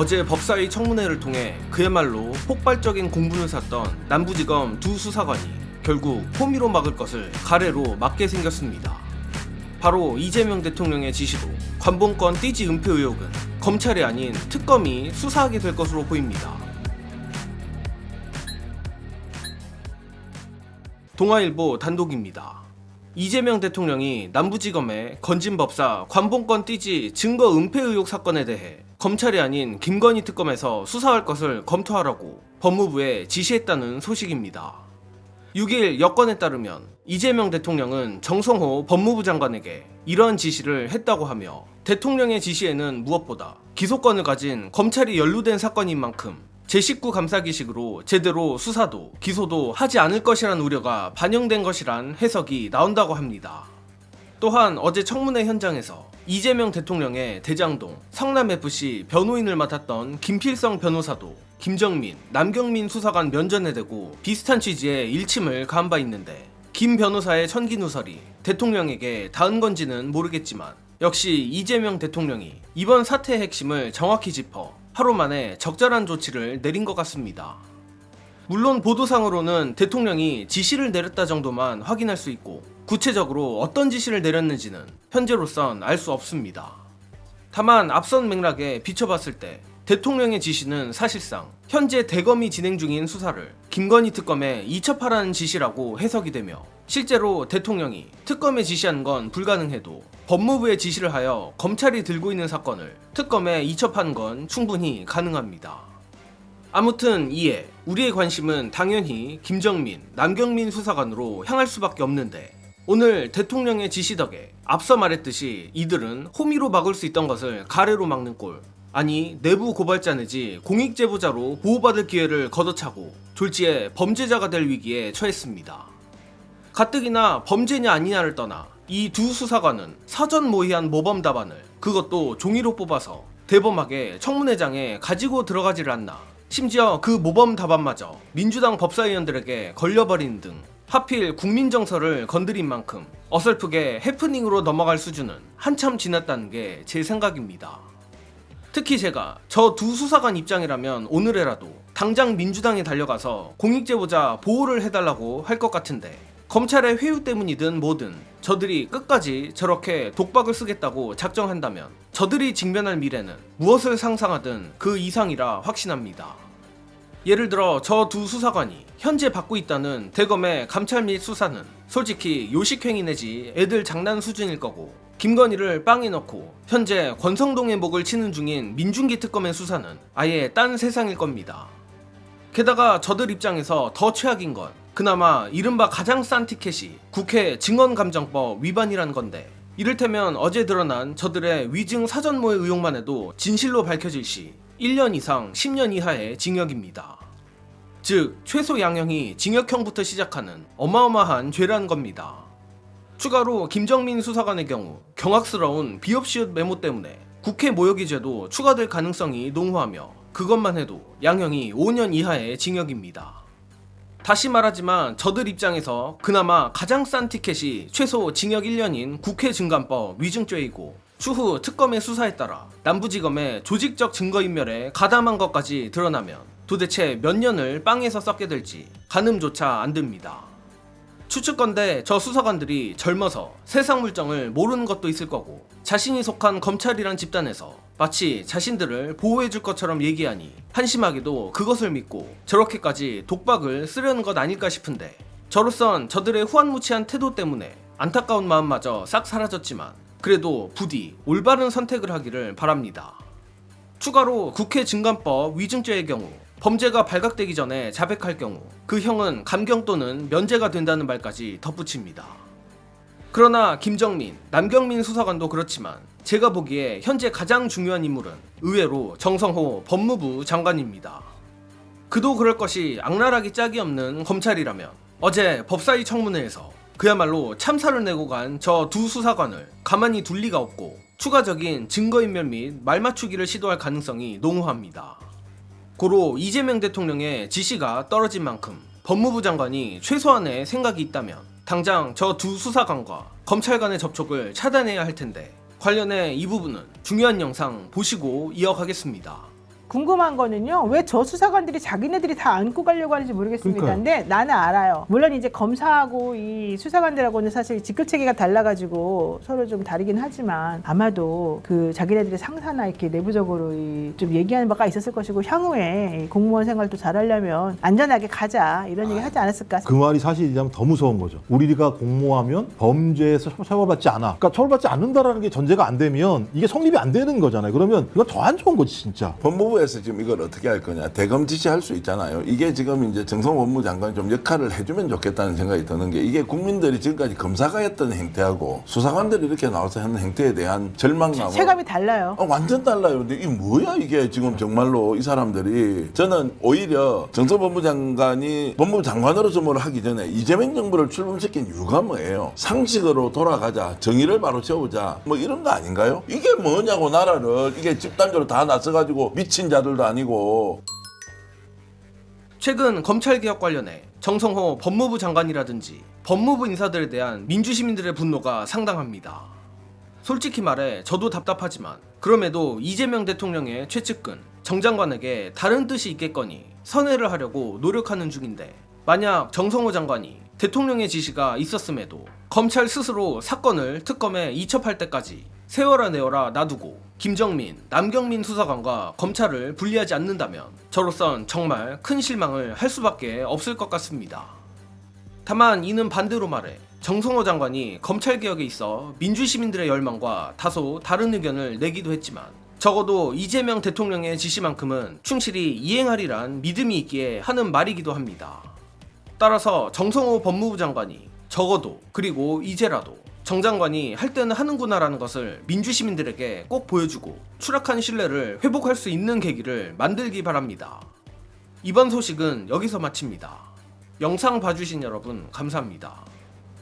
어제 법사위 청문회를 통해 그야말로 폭발적인 공분을 샀던 남부지검 두 수사관이 결국 호미로 막을 것을 가래로 막게 생겼습니다. 바로 이재명 대통령의 지시로 관봉권 띠지 은폐 의혹은 검찰이 아닌 특검이 수사하게 될 것으로 보입니다. 동아일보 단독입니다. 이재명 대통령이 남부지검의 건진법사 관봉권 띠지 증거 은폐 의혹 사건에 대해 검찰이 아닌 김건희 특검에서 수사할 것을 검토하라고 법무부에 지시했다는 소식입니다. 6일 여건에 따르면 이재명 대통령은 정성호 법무부 장관에게 이러한 지시를 했다고 하며 대통령의 지시에는 무엇보다 기소권을 가진 검찰이 연루된 사건인 만큼 제19 감사기식으로 제대로 수사도 기소도 하지 않을 것이란 우려가 반영된 것이란 해석이 나온다고 합니다. 또한 어제 청문회 현장에서 이재명 대통령의 대장동 성남FC 변호인을 맡았던 김필성 변호사도 김정민, 남경민 수사관 면전에 대고 비슷한 취지의 일침을 가한 바 있는데 김 변호사의 천기 누설이 대통령에게 닿은 건지는 모르겠지만 역시 이재명 대통령이 이번 사태의 핵심을 정확히 짚어 하루 만에 적절한 조치를 내린 것 같습니다. 물론 보도상으로는 대통령이 지시를 내렸다 정도만 확인할 수 있고 구체적으로 어떤 지시를 내렸는지는 현재로선 알 수 없습니다. 다만 앞선 맥락에 비춰봤을 때 대통령의 지시는 사실상 현재 대검이 진행 중인 수사를 김건희 특검에 이첩하라는 지시라고 해석이 되며 실제로 대통령이 특검에 지시한 건 불가능해도 법무부에 지시를 하여 검찰이 들고 있는 사건을 특검에 이첩한 건 충분히 가능합니다. 아무튼 이에 우리의 관심은 당연히 김정민, 남경민 수사관으로 향할 수밖에 없는데 오늘 대통령의 지시 덕에 앞서 말했듯이 이들은 호미로 막을 수 있던 것을 가래로 막는 꼴 아니 내부 고발자 내지 공익제보자로 보호받을 기회를 걷어차고 졸지에 범죄자가 될 위기에 처했습니다. 가뜩이나 범죄냐 아니냐를 떠나 이 두 수사관은 사전 모의한 모범 답안을 그것도 종이로 뽑아서 대범하게 청문회장에 가지고 들어가지를 않나 심지어 그 모범 답안마저 민주당 법사위원들에게 걸려버리는 등 하필 국민 정서를 건드린 만큼 어설프게 해프닝으로 넘어갈 수준은 한참 지났다는 게 제 생각입니다. 특히 제가 저 두 수사관 입장이라면 오늘에라도 당장 민주당에 달려가서 공익제보자 보호를 해달라고 할 것 같은데 검찰의 회유 때문이든 뭐든 저들이 끝까지 저렇게 독박을 쓰겠다고 작정한다면 저들이 직면할 미래는 무엇을 상상하든 그 이상이라 확신합니다. 예를 들어 저 두 수사관이 현재 받고 있다는 대검의 감찰 및 수사는 솔직히 요식행위 내지 애들 장난 수준일 거고 김건희를 빵에 넣고 현재 권성동의 목을 치는 중인 민중기 특검의 수사는 아예 딴 세상일 겁니다. 게다가 저들 입장에서 더 최악인 건 그나마 이른바 가장 싼 티켓이 국회 증언감정법 위반이란 건데 이를테면 어제 드러난 저들의 위증 사전모의 의혹만 해도 진실로 밝혀질 시 1년 이상 10년 이하의 징역입니다. 즉 최소 양형이 징역형부터 시작하는 어마어마한 죄라는 겁니다. 추가로 김정민 수사관의 경우 경악스러운 비옵시읒 메모 때문에 국회 모욕이죄도 추가될 가능성이 농후하며 그것만 해도 양형이 5년 이하의 징역입니다. 다시 말하지만 저들 입장에서 그나마 가장 싼 티켓이 최소 징역 1년인 국회 증감법 위증죄이고 추후 특검의 수사에 따라 남부지검의 조직적 증거인멸에 가담한 것까지 드러나면 도대체 몇 년을 빵에서 썩게 될지 가늠조차 안 듭니다. 추측건데 저 수사관들이 젊어서 세상 물정을 모르는 것도 있을 거고 자신이 속한 검찰이란 집단에서 마치 자신들을 보호해줄 것처럼 얘기하니 한심하게도 그것을 믿고 저렇게까지 독박을 쓰려는 것 아닐까 싶은데 저로선 저들의 후한무치한 태도 때문에 안타까운 마음마저 싹 사라졌지만 그래도 부디 올바른 선택을 하기를 바랍니다. 추가로 국회 증감법 위증죄의 경우 범죄가 발각되기 전에 자백할 경우 그 형은 감경 또는 면제가 된다는 말까지 덧붙입니다. 그러나 김정민, 남경민 수사관도 그렇지만 제가 보기에 현재 가장 중요한 인물은 의외로 정성호 법무부 장관입니다. 그도 그럴 것이 악랄하기 짝이 없는 검찰이라면 어제 법사위 청문회에서 그야말로 참사를 내고 간 저 두 수사관을 가만히 둘 리가 없고 추가적인 증거인멸 및 말맞추기를 시도할 가능성이 농후합니다. 고로 이재명 대통령의 지시가 떨어진 만큼 법무부 장관이 최소한의 생각이 있다면 당장 저 두 수사관과 검찰 간의 접촉을 차단해야 할 텐데 관련해 이 부분은 중요한 영상 보시고 이어가겠습니다. 궁금한 거는요. 왜 저 수사관들이 자기네들이 다 안고 가려고 하는지 모르겠습니다. 그러니까요. 근데 나는 알아요. 물론 이제 검사하고 이 수사관들하고는 사실 직급 체계가 달라가지고 서로 좀 다르긴 하지만 아마도 그 자기네들의 상사나 이렇게 내부적으로 이좀 얘기하는 바가 있었을 것이고 향후에 이 공무원 생활도 잘하려면 안전하게 가자 이런 얘기 하지 않았을까? 그 말이 사실이라면 더 무서운 거죠. 우리가 공모하면 범죄에서 처- 처벌받지 않아. 그러니까 처벌받지 않는다라는 게 전제가 안 되면 이게 성립이 안 되는 거잖아요. 그러면 이건 더 안 좋은 거지 진짜. 법무부 에서 지금 이걸 어떻게 할 거냐 대검 지시할 수 있잖아요. 이게 지금 이제 정성 법무장관이 좀 역할을 해주면 좋겠다는 생각이 드는 게 이게 국민들이 지금까지 검사가 했던 행태하고 수사관들이 이렇게 나와서 하는 행태에 대한 절망감은 체감이 달라요. 어, 완전 달라요. 근데 이게 뭐야 이게 지금 정말로 이 사람들이 저는 오히려 정서법무 장관이 법무부 장관으로서 뭘 하기 전에 이재명 정부를 출범시킨 이유가 뭐예요? 상식으로 돌아가자, 정의를 바로 세우자, 뭐 이런 거 아닌가요? 이게 뭐냐고 나라를 이게 집단적으로 다 나서가지고 미친 자들도 아니고 최근 검찰 개혁 관련해 정성호 법무부 장관이라든지 법무부 인사들에 대한 민주시민들의 분노가 상당합니다. 솔직히 말해 저도 답답하지만 그럼에도 이재명 대통령의 최측근 정 장관에게 다른 뜻이 있겠거니 선회를 하려고 노력하는 중인데 만약 정성호 장관이 대통령의 지시가 있었음에도 검찰 스스로 사건을 특검에 이첩할 때까지 세워라 내어라 놔두고 김정민, 남경민 수사관과 검찰을 분리하지 않는다면 저로선 정말 큰 실망을 할 수밖에 없을 것 같습니다. 다만 이는 반대로 말해 정성호 장관이 검찰 개혁에 있어 민주 시민들의 열망과 다소 다른 의견을 내기도 했지만 적어도 이재명 대통령의 지시만큼은 충실히 이행하리란 믿음이 있기에 하는 말이기도 합니다. 따라서 정성호 법무부 장관이 적어도 그리고 이제라도 정 장관이 할 때는 하는구나라는 것을 민주 시민들에게 꼭 보여주고 추락한 신뢰를 회복할 수 있는 계기를 만들기 바랍니다. 이번 소식은 여기서 마칩니다. 영상 봐주신 여러분 감사합니다.